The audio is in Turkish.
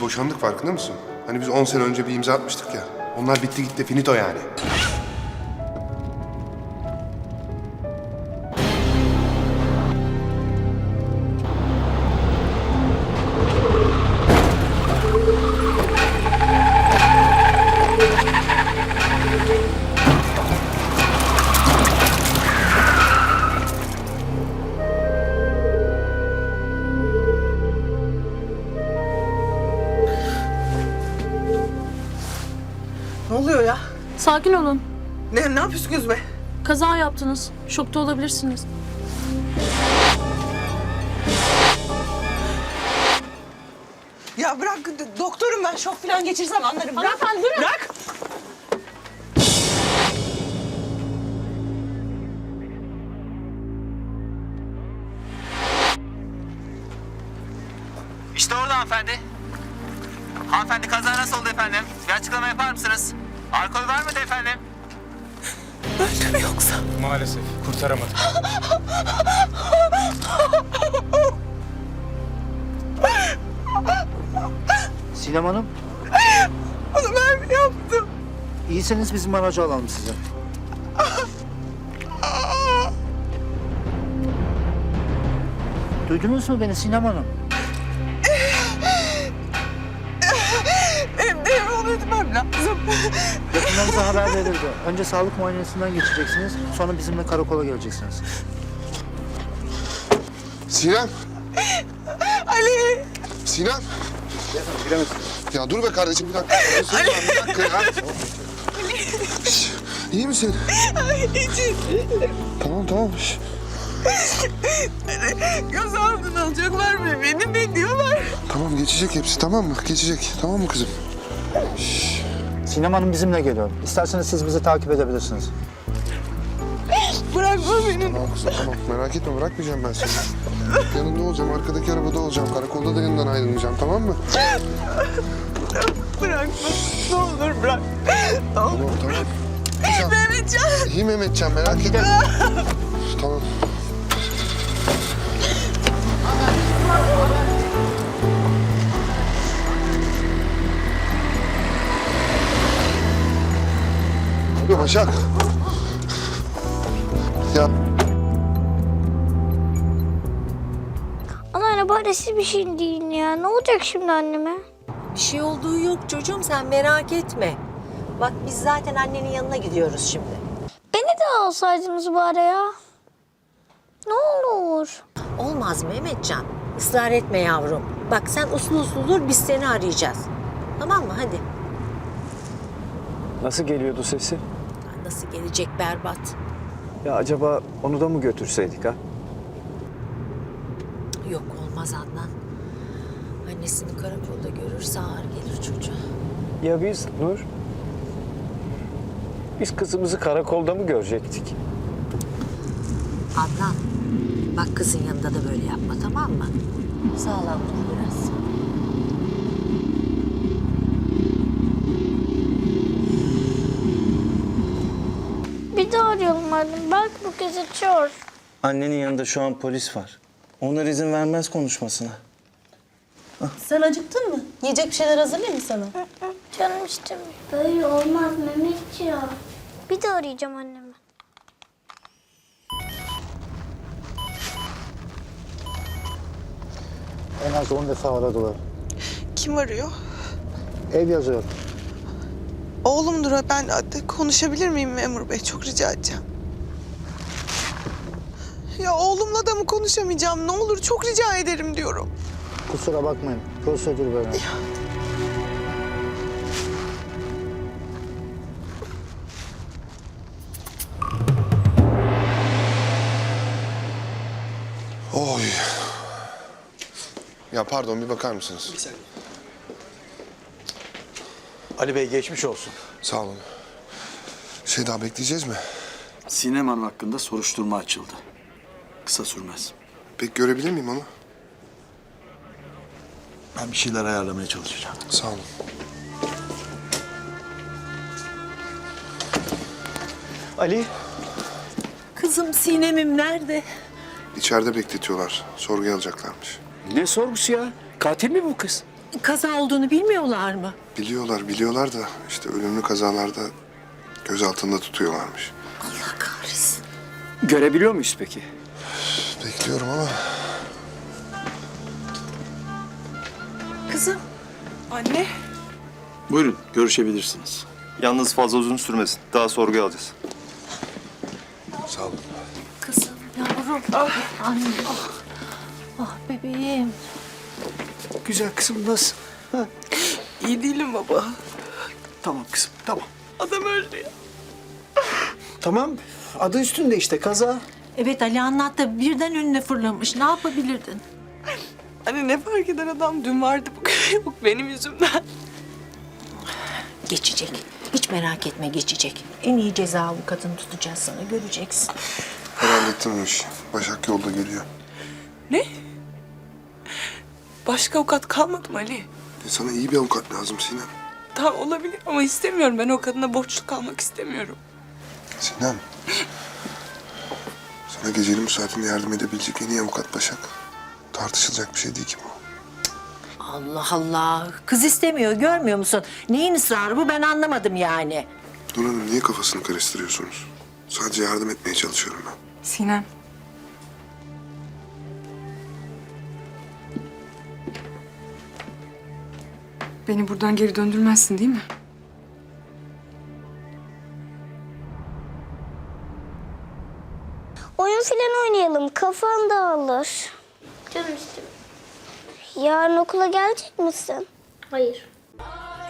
boşandık farkında mısın? Hani biz 10 sene önce bir imza atmıştık ya. Onlar bitti gitti finito yani. Oluyor ya? Sakin olun. Ne, ne yapıyorsunuz be? Kaza yaptınız. Şokta olabilirsiniz. Ya bırak doktorum ben şok falan geçirsem anlarım. Bırak. Hanımefendi, durun. Bırak. İşte orada hanımefendi. Hanımefendi kaza nasıl oldu efendim? Bir açıklama yapar mısınız? Alkol var mıydı efendim? Öldü mü yoksa? Maalesef kurtaramadık. Sinem Hanım, Onu ben mi yaptım? iyiseniz bizim aracı alalım size. Duydunuz mu beni Sinem Hanım? Yakınlarınıza haber verildi. Önce sağlık muayenesinden geçeceksiniz, sonra bizimle karakola geleceksiniz. Sinem! Ali. Sinem! Ya dur be kardeşim bir dakika. Ali! Bir dakika ya. Şş, İyi misin? için Tamam tamam. Şş. göz altına alacaklar mı? Beni bekliyorlar. Tamam geçecek hepsi tamam mı? Geçecek tamam mı kızım? Sinem Hanım bizimle geliyor. İsterseniz siz bizi takip edebilirsiniz. Bırakma beni. Tamam kızım tamam merak etme bırakmayacağım ben seni. Yanında olacağım arkadaki arabada olacağım. Karakolda da yanından ayrılmayacağım tamam mı? Bırakma. Ne olur bırak. Ne olur. Tamam tamam. Mehmetcan. iyi Mehmetcan merak etme. tamam. Başak. Ya Anneanne bari siz bir şey deyin ya. Ne olacak şimdi anneme? Bir şey olduğu yok çocuğum sen merak etme. Bak biz zaten annenin yanına gidiyoruz şimdi. Beni de alsaydınız bari ya. Ne olur. Olmaz Mehmetcan. Israr etme yavrum. Bak sen uslu uslu dur biz seni arayacağız. Tamam mı hadi. Nasıl geliyordu sesi? Nasıl gelecek berbat. Ya acaba onu da mı götürseydik ha? Yok olmaz Adnan. Annesini karakolda görürse ağır gelir çocuğa. Ya biz Nur? Biz kızımızı karakolda mı görecektik? Adnan bak kızın yanında da böyle yapma tamam mı? Sağlam dur biraz. Bir annem. Belki bu kez açıyor. Annenin yanında şu an polis var. Onlar izin vermez konuşmasına. Sen acıktın mı? Yiyecek bir şeyler hazırlayayım mı sana? Canım istemiyor. Böyle olmaz Mehmetciğim. Bir daha arayacağım annemi. En az 10 defa aradılar. Kim arıyor? Ev yazıyor. Oğlumdur o. Ben de konuşabilir miyim memur bey? Çok rica edeceğim. Ya oğlumla da mı konuşamayacağım? Ne olur çok rica ederim diyorum. Kusura bakmayın, prosedür böyle. Oy. Ya pardon bir bakar mısınız? Ali Bey geçmiş olsun. Sağ olun. Şey daha bekleyeceğiz mi? Sinem Hanım hakkında soruşturma açıldı. Kısa sürmez. Pek görebilir miyim onu? Ben bir şeyler ayarlamaya çalışacağım. Sağ olun. Ali? Kızım Sinem'im nerede? İçeride bekletiyorlar. Sorguya alacaklarmış. Ne sorgusu ya? Katil mi bu kız? Kaza olduğunu bilmiyorlar mı? Biliyorlar biliyorlar da işte ölümlü kazalarda göz altında tutuyorlarmış. Allah kahretsin. Görebiliyor muyuz peki? Bekliyorum ama Kızım. Anne. Buyurun görüşebilirsiniz. Yalnız fazla uzun sürmesin. Daha sorguya alacağız. sağ olun. Kızım, yavrum. Anne. Ah, ah bebeğim. Güzel kızım nasıl? Ha? İyi değilim baba. Tamam kızım tamam. Adam öldü ya. Tamam adı üstünde işte kaza. Evet Ali anlattı. Birden önüne fırlamış. Ne yapabilirdin? Anne ne fark eder adam dün vardı bugün yok benim yüzümden. Geçecek. Hiç merak etme geçecek. En iyi ceza avukatını tutacağız sana. Göreceksin. Ben hallettim o işi. Başak yolda geliyor. Ne? Başka avukat kalmadı mı Ali? E, Sana iyi bir avukat lazım Sinem. Tamam olabilir ama istemiyorum. Ben o kadına borçlu kalmak istemiyorum. Sinem. Sana geceli müsaadene yardım edebilecek en iyi avukat Başak. Tartışılacak bir şey değil ki bu. Allah Allah. Kız istemiyor görmüyor musun? Neyin ısrarı bu ben anlamadım yani. Nur Hanım niye kafasını karıştırıyorsunuz? Sadece yardım etmeye çalışıyorum ben. Sinem. Beni buradan geri döndürmezsin değil mi? Oyun filan oynayalım. Kafan dağılır. Canım istiyorum. Yarın okula gelecek misin? Hayır.